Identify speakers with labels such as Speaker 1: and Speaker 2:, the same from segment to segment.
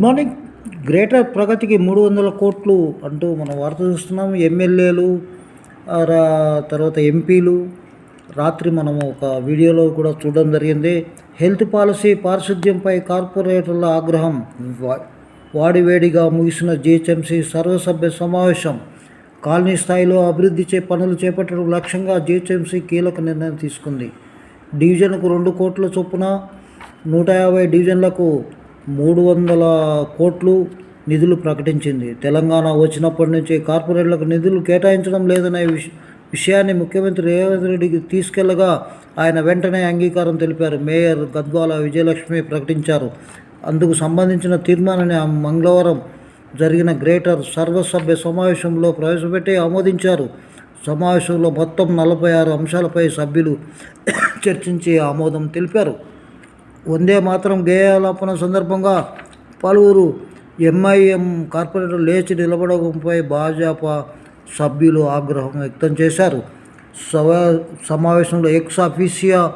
Speaker 1: Morning greater ప్రగతికి మూడు వందల కోట్లు అంటూ మనం వార్త చూస్తున్నాం ఎమ్మెల్యేలు తర్వాత ఎంపీలు. రాత్రి మనం ఒక వీడియోలో కూడా చూడడం జరిగింది. హెల్త్ పాలసీ పారిశుద్ధ్యంపై కార్పొరేటర్ల ఆగ్రహం వా- వాడివేడిగా ముగిసిన జిహెచ్ఎంసీ సర్వసభ్య సమావేశం. కాలనీ స్థాయిలో అభివృద్ధి చే పనులు చేపట్టడం లక్ష్యంగా జిహెచ్ఎంసీ కీలక నిర్ణయం తీసుకుంది. డివిజన్కు రెండు కోట్ల చొప్పున నూట యాభై డివిజన్లకు మూడు వందల కోట్లు నిధులు ప్రకటించింది. తెలంగాణ వచ్చినప్పటి నుంచి కార్పొరేట్లకు నిధులు కేటాయించడం లేదనే విష విషయాన్ని ముఖ్యమంత్రి రేవంత్ రెడ్డికి తీసుకెళ్ళగా ఆయన వెంటనే అంగీకారం తెలిపారు. మేయర్ గద్వాల విజయలక్ష్మి ప్రకటించారు. అందుకు సంబంధించిన తీర్మానాన్ని ఆ మంగళవారం జరిగిన గ్రేటర్ సర్వసభ్య సమావేశంలో ప్రవేశపెట్టి ఆమోదించారు. సమావేశంలో మొత్తం నలభై ఆరు అంశాలపై సభ్యులు చర్చించి ఆమోదం తెలిపారు. వందే మాత్రం గేయాలాపన సందర్భంగా పలువురు ఎంఐఎం కార్పొరేటర్ లేచి నిలబడడంపై భాజపా సభ్యులు ఆగ్రహం వ్యక్తం చేశారు. సవా సమావేశంలో ఎక్స్ అఫీసియా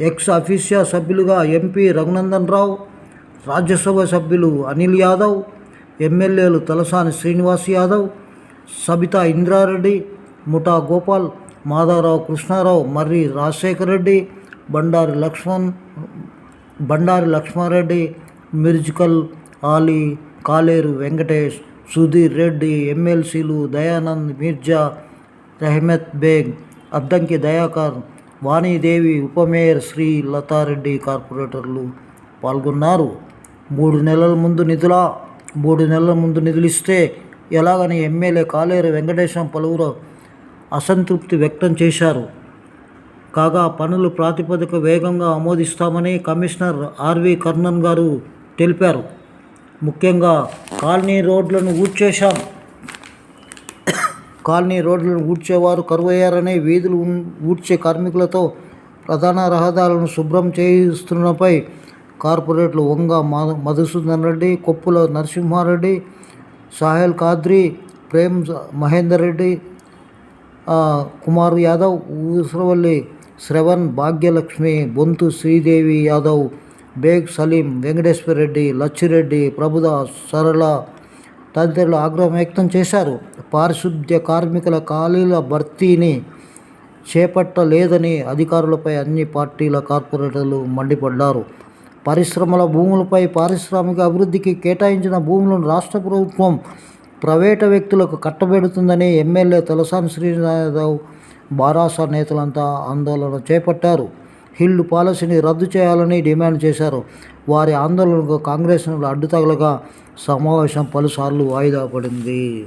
Speaker 1: ఎక్స్ అఫీసియా సభ్యులుగా ఎంపీ రఘునందన్ రావు రాజ్యసభ సభ్యులు అనిల్ యాదవ్ ఎమ్మెల్యేలు తలసాని శ్రీనివాస్ యాదవ్ సబితా ఇంద్రారెడ్డి ముఠా గోపాల్ మాధవరావు కృష్ణారావు మర్రి రాజశేఖర్ రెడ్డి బండారి లక్ష్మణ్ బండారి లక్ష్మారెడ్డి మిర్జికల్ ఆలీ కాలేరు వెంకటేష్ సుధీర్ రెడ్డి ఎమ్మెల్సీలు దయానంద్ మిర్జా రెహమత్ బేగ్ అద్దంకి దయాకర్ వాణీదేవి ఉపమేయర్ శ్రీ లతారెడ్డి కార్పొరేటర్లు పాల్గొన్నారు. మూడు నెలల ముందు నిధుల మూడు నెలల ముందు నిధులు ఇస్తే ఎలాగని ఎమ్మెల్యే కాలేరు వెంకటేశం పలువురు అసంతృప్తి వ్యక్తం చేశారు. కాగా పనులు ప్రాతిపదిక వేగంగా ఆమోదిస్తామని కమిషనర్ ఆర్వి కర్ణన్ గారు తెలిపారు. ముఖ్యంగా కాలనీ రోడ్లను ఊడ్చేశాం. కాలనీ రోడ్లను ఊడ్చేవారు కరువయ్యారని వీధులు ఊడ్చే కార్మికులతో ప్రధాన రహదారులను శుభ్రం చేయిస్తున్నపై కార్పొరేట్లు వంగ మధుసూదన్ రెడ్డి కొప్పుల నరసింహారెడ్డి సాహెల్ కాద్రి ప్రేమ్ మహేందర్ రెడ్డి కుమార్ యాదవ్ ఊసరవల్లి శ్రవణ్ భాగ్యలక్ష్మి బొంతు శ్రీదేవి యాదవ్ బేగ్ సలీం వెంకటేశ్వర రెడ్డి లచ్చిరెడ్డి ప్రభుదాస్ సరళ తదితరులు ఆగ్రహం వ్యక్తం చేశారు. పారిశుద్ధ్య కార్మికుల ఖాళీల భర్తీని చేపట్టలేదని అధికారులపై అన్ని పార్టీల కార్పొరేటర్లు మండిపడ్డారు. పరిశ్రమల భూములపై పారిశ్రామిక అభివృద్ధికి కేటాయించిన భూములను రాష్ట్ర ప్రభుత్వం ప్రైవేటు వ్యక్తులకు కట్టబెడుతుందని ఎమ్మెల్యే తలసాని శ్రీనాథ్ బారాసా నేతలంతా ఆందోళన చేపట్టారు. హిల్డ్ పాలసీని రద్దు చేయాలని డిమాండ్ చేశారు. వారి ఆందోళనకు కాంగ్రెస్ అడ్డు తగలగా సమావేశం పలుసార్లు వాయిదా పడింది.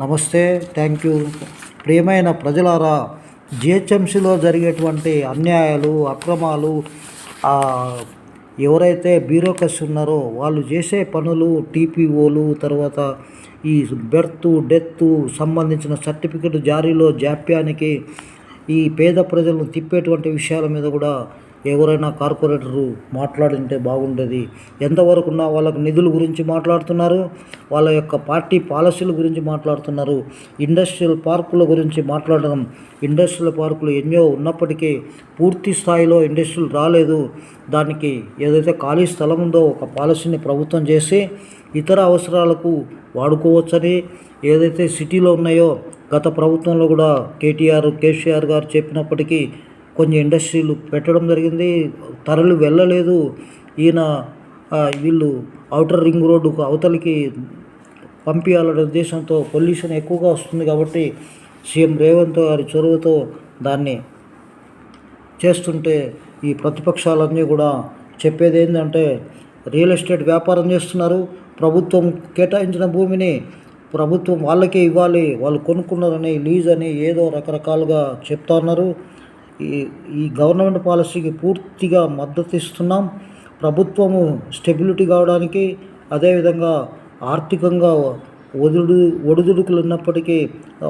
Speaker 1: నమస్తే థ్యాంక్ యూ. ప్రియమైన ప్రజలారా జిహెచ్ఎంసీలో జరిగేటువంటి అన్యాయాలు అక్రమాలు ఎవరైతే బ్యూరోక్రసీ ఉన్నారో వాళ్ళు చేసే పనులు టీపీఓలు తర్వాత ఈ బెర్త్ డెత్ సంబంధించిన సర్టిఫికెట్ జారీలో జాప్యానికి ఈ పేద ప్రజలను తిప్పేటువంటి విషయాల మీద కూడా ఎవరైనా కార్పొరేటరు మాట్లాడింటే బాగుండేది. ఎంతవరకు వాళ్ళకు నిధుల గురించి మాట్లాడుతున్నారు వాళ్ళ యొక్క పార్టీ పాలసీల గురించి మాట్లాడుతున్నారు. ఇండస్ట్రియల్ పార్కుల గురించి మాట్లాడడం ఇండస్ట్రియల్ పార్కులు ఎన్నో ఉన్నప్పటికీ పూర్తి స్థాయిలో ఇండస్ట్రియల్ రాలేదు. దానికి ఏదైతే ఖాళీ స్థలం ఉందో ఒక పాలసీని ప్రభుత్వం చేసి ఇతర అవసరాలకు వాడుకోవచ్చని ఏదైతే సిటీలో ఉన్నాయో గత ప్రభుత్వంలో కూడా కేటీఆర్ కేసీఆర్ గారు చెప్పినప్పటికీ కొన్ని ఇండస్ట్రీలు పెట్టడం జరిగింది. తరలి వెళ్ళలేదు. ఈయన వీళ్ళు అవుటర్ రింగ్ రోడ్డుకు అవతలికి పంపించాలనే ఉద్దేశంతో పొల్యూషన్ ఎక్కువగా వస్తుంది కాబట్టి సీఎం రేవంత్ గారి చొరవతో దాన్ని చేస్తుంటే ఈ ప్రతిపక్షాలన్నీ కూడా చెప్పేది ఏంటంటే రియల్ ఎస్టేట్ వ్యాపారం చేస్తున్నారు. ప్రభుత్వం కేటాయించిన భూమిని ప్రభుత్వం వాళ్ళకే ఇవ్వాలి. వాళ్ళు కొనుక్కున్నారని లీజ్ అని ఏదో రకరకాలుగా చెప్తా ఉన్నారు. ఈ గవర్నమెంట్ పాలసీకి పూర్తిగా మద్దతు ఇస్తున్నాం. ప్రభుత్వము స్టెబిలిటీ కావడానికి అదేవిధంగా ఆర్థికంగా ఒదుడు ఒడిదుడుకులు ఉన్నప్పటికీ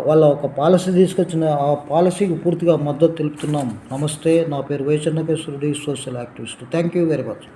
Speaker 1: వాళ్ళ ఒక పాలసీ తీసుకొచ్చిన ఆ పాలసీకి పూర్తిగా మద్దతు తెలుపుతున్నాం. నమస్తే నా పేరు వైచన్నకేశ్వరుడు social activist. Thank you very much